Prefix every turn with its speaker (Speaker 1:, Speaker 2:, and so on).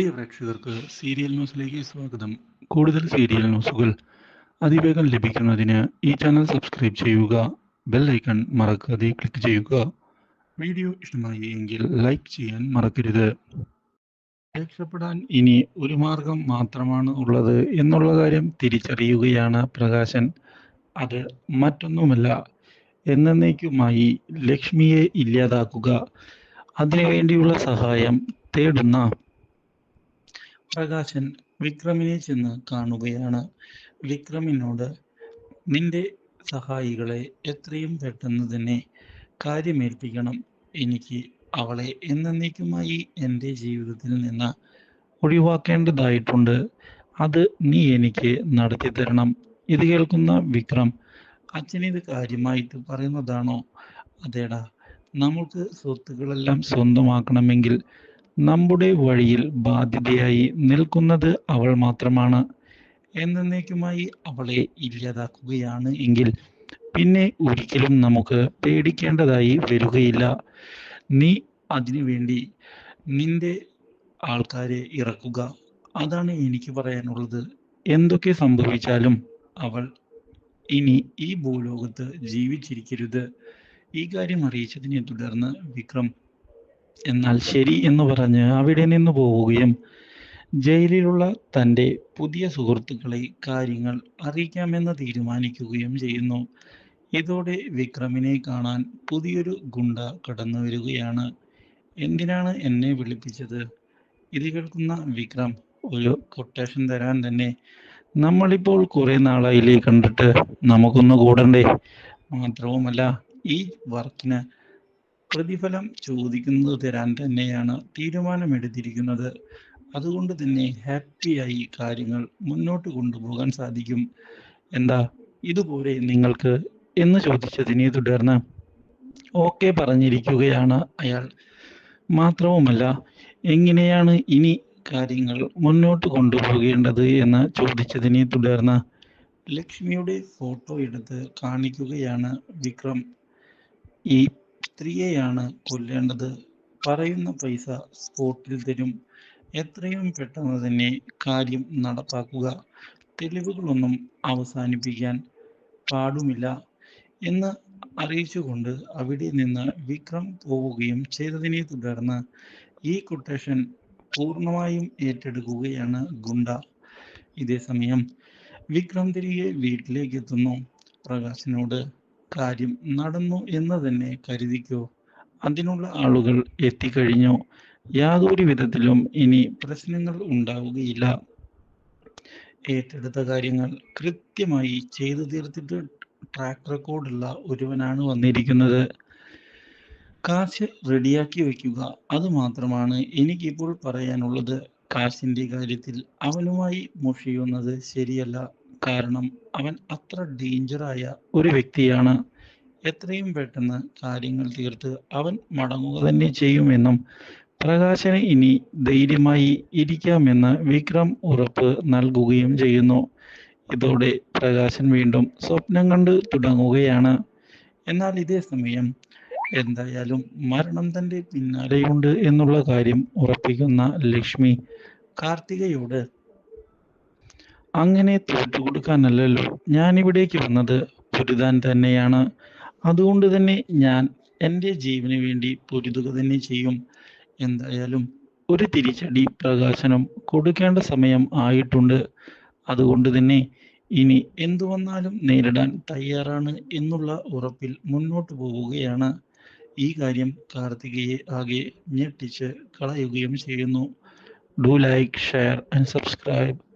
Speaker 1: പ്രിയ പ്രേക്ഷകർക്ക് സീരിയൽ ന്യൂസിലേക്ക് സ്വാഗതം. കൂടുതൽ സീരിയൽ ന്യൂസുകൾ അതിവേഗം ലഭിക്കുന്നതിന് ഈ ചാനൽ സബ്സ്ക്രൈബ് ചെയ്യുക ബെൽ ഐക്കൺ മറക്കാതെ ക്ലിക്ക് ചെയ്യുക. വീഡിയോ ഇഷ്ടമായി എങ്കിൽ ലൈക്ക് ചെയ്യാൻ മറക്കരുത്. രക്ഷപ്പെടാൻ ഇനി ഒരു മാർഗം മാത്രമാണ് ഉള്ളത് എന്നുള്ള കാര്യം തിരിച്ചറിയുകയാണ് പ്രകാശൻ. അത് മറ്റൊന്നുമല്ല എന്നേക്കുമായി ലക്ഷ്മിയെ ഇല്ലാതാക്കുക. അതിനുവേണ്ടിയുള്ള സഹായം തേടുന്ന പ്രകാശൻ വിക്രമിനെ ചെന്ന് കാണുകയാണ്. വിക്രമിനോട് നിന്റെ സഹായികളെ എത്രയും പെട്ടെന്ന് തന്നെ കാര്യമേൽപ്പിക്കണം. എനിക്ക് അവളെ എന്നേക്കുമായി എന്റെ ജീവിതത്തിൽ നിന്ന് ഒഴിവാക്കേണ്ടതായിട്ടുണ്ട്. അത് നീ എനിക്ക് നടത്തി തരണം ഇത് കേൾക്കുന്ന വിക്രം അച്ഛനിത് കാര്യമായിട്ട് പറയുന്നതാണോ? അതേടാ നമുക്ക് സ്വത്തുക്കളെല്ലാം സ്വന്തമാക്കണമെങ്കിൽ നമ്മുടെ വഴിയിൽ ബാധ്യതയായി നിൽക്കുന്നത് അവൾ മാത്രമാണ്. എന്നേക്കുമായി അവളെ ഇല്ലാതാക്കുകയാണ് എങ്കിൽ പിന്നെ ഒരിക്കലും നമുക്ക് പേടിക്കേണ്ടതായി വരികയില്ല. നീ അതിനുവേണ്ടി നിന്റെ ആൾക്കാരെ ഇറക്കുക. അതാണ് എനിക്ക് പറയാനുള്ളത്. എന്തൊക്കെ സംഭവിച്ചാലും അവൾ ഇനി ഈ ഭൂലോകത്ത് ജീവിച്ചിരിക്കരുത്. ഈ കാര്യം അറിയിച്ചതിനെ തുടർന്ന് വിക്രം എന്നാൽ ശരി എന്ന് പറഞ്ഞ് അവിടെ നിന്ന് പോവുകയും ജയിലിലുള്ള തന്റെ പുതിയ സുഹൃത്തുക്കളെ കാര്യങ്ങൾ അറിയിക്കാമെന്ന് തീരുമാനിക്കുകയും ചെയ്യുന്നു. ഇതോടെ വിക്രമിനെ കാണാൻ പുതിയൊരു ഗുണ്ട കടന്നു വരികയാണ്. എന്തിനാണ് എന്നെ വിളിപ്പിച്ചത്? ഇത് കേൾക്കുന്ന വിക്രം ഒരു കൊട്ടേഷൻ തരാൻ തന്നെ. നമ്മളിപ്പോൾ കുറെ നാളായില്ലേ കണ്ടിട്ട്? നമുക്കൊന്ന് കൂടണ്ടേ? മാത്രവുമല്ല ഈ വർക്കിന് പ്രതിഫലം ചോദിക്കുന്നത് തരാൻ തന്നെയാണ് തീരുമാനമെടുത്തിരിക്കുന്നത്. അതുകൊണ്ട് തന്നെ ഹാപ്പിയായി കാര്യങ്ങൾ മുന്നോട്ട് കൊണ്ടുപോകാൻ സാധിക്കും. എന്താ ഇതുപോലെ നിങ്ങൾക്ക് എന്ന് ചോദിച്ചതിനെ തുടർന്ന് ഓക്കെ പറഞ്ഞിരിക്കുകയാണ് അയാൾ. മാത്രവുമല്ല എങ്ങനെയാണ് ഇനി കാര്യങ്ങൾ മുന്നോട്ട് കൊണ്ടുപോകേണ്ടത് എന്ന് ചോദിച്ചതിനെ തുടർന്ന് ലക്ഷ്മിയുടെ ഫോട്ടോ എടുത്ത് കാണിക്കുകയാണ് വിക്രം. ഈ സ്ത്രീയെയാണ് കൊല്ലേണ്ടത്. പറയുന്ന പൈസ സ്പോട്ടിൽ തരും. എത്രയും പെട്ടെന്ന് തന്നെ കാര്യം നടപ്പാക്കുക. തെളിവുകളൊന്നും അവസാനിപ്പിക്കാൻ പാടുമില്ല എന്ന് അറിയിച്ചുകൊണ്ട് അവിടെ നിന്ന് വിക്രം പോവുകയും ചെയ്തതിനെ തുടർന്ന് ഈ കൊട്ടേഷൻ പൂർണമായും ഏറ്റെടുക്കുകയാണ് ഗുണ്ട. ഇതേസമയം വിക്രം തിരികെ വീട്ടിലേക്ക് എത്തുന്നു പ്രകാശിനോട്. കാര്യം നടന്നു എന്ന് തന്നെ കരുതിക്കോ? അതിനുള്ള ആളുകൾ എത്തിക്കഴിഞ്ഞു? യാതൊരു വിധത്തിലും ഇനി പ്രശ്നങ്ങൾ ഉണ്ടാവുകയില്ല. ഏറ്റെടുത്ത കാര്യങ്ങൾ കൃത്യമായി ചെയ്തു തീർത്തിട്ട് ട്രാക്ക് റെക്കോർഡുള്ള ഒരുവനാണ് വന്നിരിക്കുന്നത്. കാശ് റെഡിയാക്കി വെക്കുക അത് മാത്രമാണ് എനിക്കിപ്പോൾ പറയാനുള്ളത്. കാശിന്റെ കാര്യത്തിൽ അവനുമായി മുഷിയുന്നത് ശരിയല്ല. കാരണം അവൻ അത്ര ഡേഞ്ചറായ ഒരു വ്യക്തിയാണ്. എത്രയും പെട്ടെന്ന് കാര്യങ്ങൾ തീർത്ത് അവൻ മടങ്ങുക തന്നെ ചെയ്യുമെന്നും പ്രകാശന് ഇനി ധൈര്യമായി ഇരിക്കാമെന്ന് വിക്രം ഉറപ്പ് നൽകുകയും ചെയ്യുന്നു. ഇതോടെ പ്രകാശൻ വീണ്ടും സ്വപ്നം കണ്ട് തുടങ്ങുകയാണ്. എന്നാൽ ഇതേ സമയം എന്തായാലും മരണം തന്റെ പിന്നാലെയുണ്ട് എന്നുള്ള കാര്യം ഉറപ്പിക്കുന്ന ലക്ഷ്മി കാർത്തികയോട് അങ്ങനെ തോറ്റുകൊടുക്കാനല്ലല്ലോ ഞാൻ ഇവിടേക്ക് വന്നത് പൊരുതാൻ തന്നെയാണ്. അതുകൊണ്ട് തന്നെ ഞാൻ എന്റെ ജീവന് വേണ്ടി പൊരുതുക തന്നെ ചെയ്യും. എന്തായാലും ഒരു തിരിച്ചടി പ്രകാശനം കൊടുക്കേണ്ട സമയം ആയിട്ടുണ്ട്. അതുകൊണ്ട് തന്നെ ഇനി എന്തു വന്നാലും നേരിടാൻ തയ്യാറാണ് എന്നുള്ള ഉറപ്പിൽ മുന്നോട്ട് പോവുകയാണ്. ഈ കാര്യം കാർത്തികയെ ആകെ ഞെട്ടിച്ച് കളയുകയും ചെയ്യുന്നു. Do like share and subscribe.